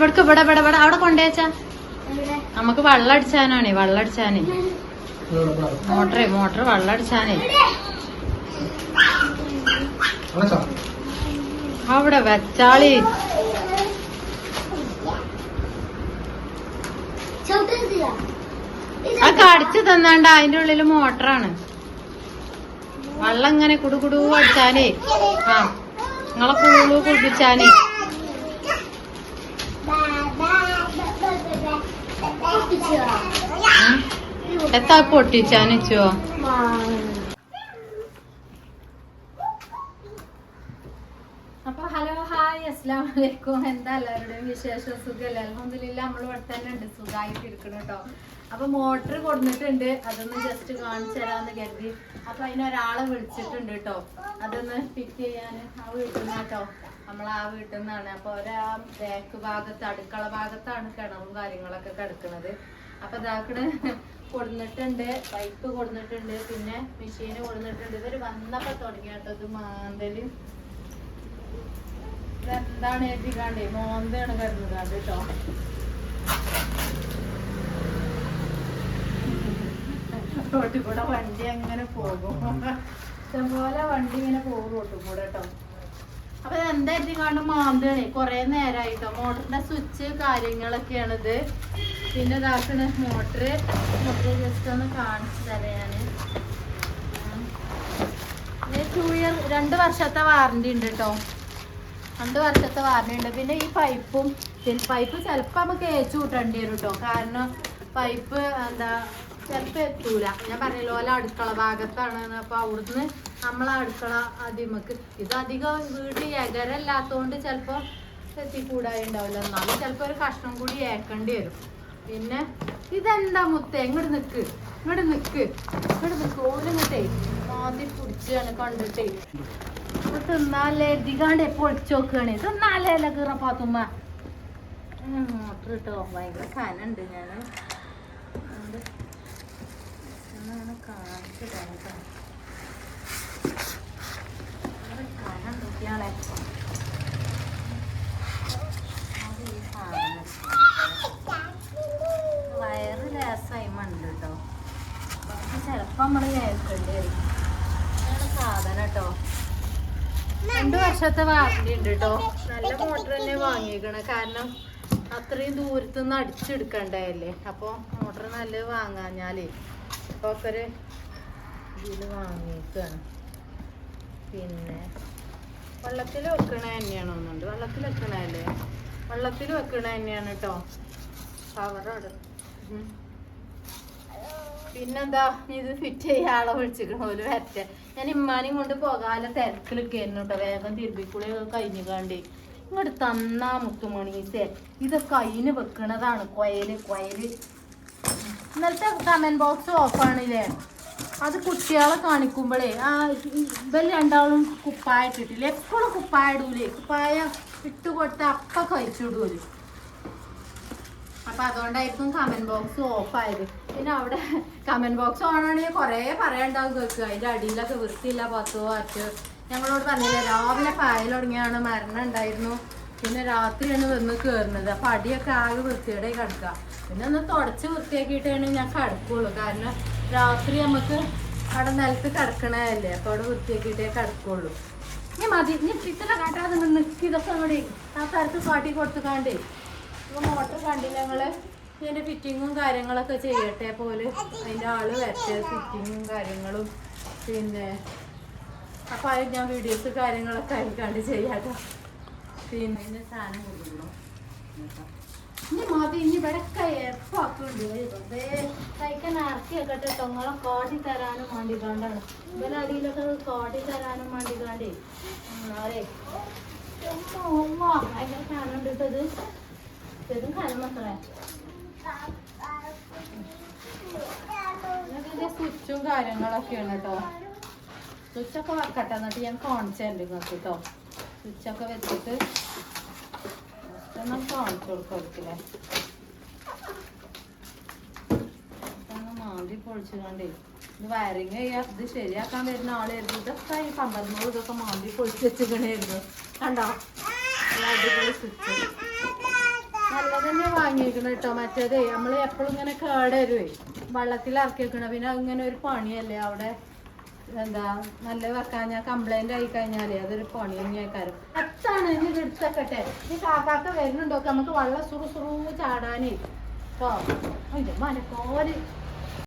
എവിടക്ക് ഇവിടെ ഇവിടെ ഇവിടെ. അവിടെ കൊണ്ടുവച്ചാ ഇവിടെ നമുക്ക് വെള്ളം അടിച്ചാനാണേ വെള്ളം അടിച്ചാനേ. മോട്ടറേ മോട്ടർ വെള്ളം അടിച്ചാനേ. അവിടെ വെച്ചാളി. അതൊക്കെ ആ കടിച്ചു തന്നാണ്ട് അതിന്റെ ഉള്ളിൽ മോട്ടറാണ്. വെള്ളം ഇങ്ങനെ കുടുകുടു അടിച്ചാനേ. ആ നിങ്ങളെ പൂളു കുടിപ്പിച്ചാനേ എത്താ പൊട്ടിച്ചാനിച്ചോ? അപ്പൊ ഹലോ ഹായ് അസ്ലാം വലൈക്കും എന്താ എല്ലാവരുടെയും വിശേഷം? സുഖല്ലേ? അലഹമില്ല നമ്മൾ ഇവിടെ തന്നെ ഉണ്ട്. സുഖമായിട്ട് ഇരിക്കണം കേട്ടോ. അപ്പൊ മോട്ടർ കൊടുത്തിട്ടുണ്ട് അതൊന്ന് ജസ്റ്റ് കാണിച്ചു തരാന്ന് കരുതി. അപ്പൊ അതിനൊരാളെ വിളിച്ചിട്ടുണ്ട് കേട്ടോ. അതൊന്ന് ഫിറ്റ് ചെയ്യാൻ ആ വീട്ടിൽ കേട്ടോ. നമ്മൾ ആ വീട്ടിൽ നിന്നാണ് അപ്പൊ ഒരാ ബാക്ക് ഭാഗത്ത് അടുക്കള ഭാഗത്താണ് കിണറും കാര്യങ്ങളൊക്കെ കിടക്കുന്നത് അപ്പൊ ഇതാക്കണ് കൊടുന്നിട്ടുണ്ട് പൈപ്പ് കൊടുന്നിട്ടുണ്ട് പിന്നെ മെഷീന് കൊടുന്നിട്ടുണ്ട്. ഇവർ വന്നപ്പോ തുടങ്ങി കേട്ടോ ഇത് മാന്തൽ. ഇതെന്താണ് എഴുതിക്കാണ്ടേ മോന്തയാണ് കിടന്നുകാണ്ട് കേട്ടോ. റോട്ടിൽ കൂടെ വണ്ടി അങ്ങനെ പോകും? ഇഷ്ടംപോലെ വണ്ടി ഇങ്ങനെ പോകും റോട്ടിൽ കൂടെ കേട്ടോ. അപ്പൊ എന്തായിരുന്നു എഴുതിക്കാണ്ട് മാന്തണി കൊറേ നേരമായിട്ടോ മോട്ടറിന്റെ സ്വിച്ച് കാര്യങ്ങളൊക്കെയാണ് ഇത് പിന്നെ ഇതാക്കണ മോട്ടറ്. മോട്ടർ ജസ്റ്റ് ഒന്ന് കാണിച്ചു തരാം ഞാൻ ഇയർ രണ്ട് വർഷത്തെ വാറണ്ടി ഉണ്ട് കേട്ടോ രണ്ട് വർഷത്തെ വാറണ്ടി ഉണ്ട്. പിന്നെ ഈ പൈപ്പും പൈപ്പ് ചിലപ്പോൾ നമുക്ക് ഏച്ചു കൂട്ടേണ്ടി വരും കേട്ടോ കാരണം പൈപ്പ് എന്താ ചിലപ്പോൾ എത്തൂല. ഞാൻ പറഞ്ഞല്ലോ ഓല അടുക്കള ഭാഗത്താണ് അപ്പൊ അവിടുന്ന് നമ്മളെ അടുക്കള അതിമക്ക്. ഇത് അധികം വീട് എകരല്ലാത്തതുകൊണ്ട് ചിലപ്പോൾ എത്തിക്കൂടായി ഉണ്ടാവില്ല എന്നാലും ചിലപ്പോൾ ഒരു കഷ്ണം കൂടി ഏക്കേണ്ടി വരും. പിന്നെ ഇതെന്താ മുത്ത? ഇങ്ങോട്ട് നിക്ക്. ഇങ്ങോട്ട് നിക്ക്. ഇങ്ങോട്ട് നിക്ക്. ഓലിങ്ങോട്ടേ മാതി പിടിച്ചാണ് കണ്ടിട്ടേ. ഇത് തിന്നാലേ ദിഗാണ്ട് എപ്പോ ഒളിച്ചു നോക്കുകയാണ് തിന്നാലേ അല്ല കീറ പാത്തുമ്മ. മോട്ടർ ഇട്ടോ ഭയങ്കര കനുണ്ട് ഞാൻ അങ്ങനെ വർഷത്തെ വാറണ്ടി ഉണ്ട് നല്ല മോട്ടർ തന്നെ കാരണം അത്രയും ദൂരത്തുനിന്ന് അടിച്ചെടുക്കണ്ടല്ലേ അപ്പോൾ മോട്ടർ നല്ലത് വാങ്ങാഞ്ഞാലേ അപ്പോൾ ഇതിൽ പിന്നെ വെള്ളത്തിൽ വെക്കണ തന്നെയാണ് ഒന്നുണ്ട് വെള്ളത്തിൽ വെക്കണല്ലേ വെള്ളത്തിൽ വെക്കണ തന്നെയാണ് കേട്ടോ കവറോട് പിന്നെന്താ? ഇത് ഫിറ്റ് ചെയ്യാളെ വിളിച്ചിരിക്കണ ഒരു വരട്ടെ. ഞാൻ ഇമ്മാനെയും കൊണ്ട് പോകാതെ തിരക്കിലൊക്കെയായിരുന്നു കേട്ടോ വേഗം തിരുമ്പിക്കൂടെ കഴിഞ്ഞു കാണ്ടി. ഇങ്ങോട്ട് തന്നാ മുത്തുമണീസേ. ഇതൊക്കെ അതിന് വെക്കണതാണ്. കൊയൽ കൊയൽ. ഇന്നലത്തെ കമന്റ് ബോക്സ് ഓഫാണില്ലേ അത് കുട്ടികളെ കാണിക്കുമ്പോഴേ ആ ഇവർ രണ്ടാളും കുപ്പായ ഇട്ടിട്ടില്ല എപ്പോഴും കുപ്പായ ഇടൂലേ കുപ്പായ ഇട്ട് കൊടുത്ത അപ്പ കഴിച്ചിടൂലേ അപ്പൊ അതുകൊണ്ടായിരിക്കും കമന്റ് ബോക്സ് ഓഫ് ആയത്. പിന്നെ അവിടെ കമന്റ് ബോക്സ് ഓൺ ആണെങ്കിൽ കുറെ പറയാണ്ടാവും കേൾക്കുക. അതിന്റെ അടിയിലൊക്കെ വൃത്തിയില്ല പത്തോ അറ്റോ ഞങ്ങളോട് പറഞ്ഞില്ല രാവിലെ പായൽ തുടങ്ങിയാണ് മരണം ഉണ്ടായിരുന്നു. പിന്നെ രാത്രിയാണ് വന്ന് കയറുന്നത് അപ്പൊ അടിയൊക്കെ ആകെ വൃത്തിയുടെ കിടക്കുക. പിന്നെ ഒന്ന് തുടച്ച് വൃത്തിയാക്കിയിട്ടാണ് ഞാൻ കിടക്കുള്ളൂ. കാരണം രാത്രി നമുക്ക് അവിടെ നിലത്ത് കിടക്കണതല്ലേ. അപ്പൊ അവിടെ വൃത്തിയാക്കിയിട്ടേ കിടക്കുള്ളൂ. ഇനി മതി. ഇനി ഇത്ര കാട്ടാതെ നിൽക്കി ഇതൊക്കെ കൂടി ആ സ്ഥലത്ത് കാട്ടി കൊടുത്തുകാണ്ടേ. ഇപ്പൊ മോട്ടർ കണ്ടില്ല ഞങ്ങൾ? ഇതിന്റെ ഫിറ്റിങ്ങും കാര്യങ്ങളൊക്കെ ചെയ്യട്ടെ പോലെ അതിന്റെ ആൾ വരട്ടെ. ഫിറ്റിങ്ങും കാര്യങ്ങളും. പിന്നെ അപ്പൊ അത് ഞാൻ വീഡിയോസ് കാര്യങ്ങളൊക്കെ ആയിക്കാണ്ട് ചെയ്യാട്ടോ. പിന്നെ സാധനം ഇനി മതി ഇനി ഇവിടെയൊക്കെ എപ്പാക്കുണ്ട് വെറുതെ കഴിക്കാൻ ഇറക്കി വെക്കട്ടെ തൊങ്ങളെ തരാനും വേണ്ടിക്കാണ്ടാണ് ഇവരെ അടിയിലൊക്കെ തരാനും വേണ്ടിക്കാണ്ടേ ഉമ്മ? ഭയങ്കര സാധനം ഇട്ടത്. ഇതും കാലം മക്കളെ? ഇതിന്റെ സ്വിച്ചും കാര്യങ്ങളൊക്കെയാണ് കേട്ടോ. സ്വിച്ചൊക്കെ വെക്കട്ടെ എന്നിട്ട് ഞാൻ കാണിച്ചു നിങ്ങൾക്ക് കേട്ടോ. സ്വിച്ചൊക്കെ വെച്ചിട്ട് ഒന്ന് കാണിച്ചു കൊടുക്കല്ലേ മാന്തി പൊളിച്ചുകൊണ്ടേ ഇത് വയറിങ് ചെയ്യാ ഇത് ശരിയാക്കാൻ വരുന്ന ആളായിരുന്നു. ഇതൊക്കെ ഈ പന്ത്രണ്ട് ഇതൊക്കെ മാന്തി പൊളിച്ച് വെച്ചിക്കണായിരുന്നു കണ്ടോ? നല്ല അടിപൊളി സ്വിച്ച്. നല്ലതന്നെ വാങ്ങിയിരിക്കണം കേട്ടോ മറ്റേതേ. നമ്മൾ എപ്പോഴും ഇങ്ങനെ കേടരുവേ. വെള്ളത്തിൽ ഇറക്കി വെക്കണം പിന്നെ ഇങ്ങനെ ഒരു പണിയല്ലേ അവിടെ? എന്താ നല്ല വെക്കാൻ ഞാൻ കംപ്ലൈന്റ് ആയി കഴിഞ്ഞാലേ അതൊരു പണി തന്നെയാക്കാരും എത്താണ് ഇനി എടുത്തേക്കട്ടെ. ഈ കാക്കാക്ക വരുന്നുണ്ടോ? നമുക്ക് വെള്ളം സുറു സുറു ചാടാനേ കേട്ടോ അതിന്റെ മനക്കോൽ.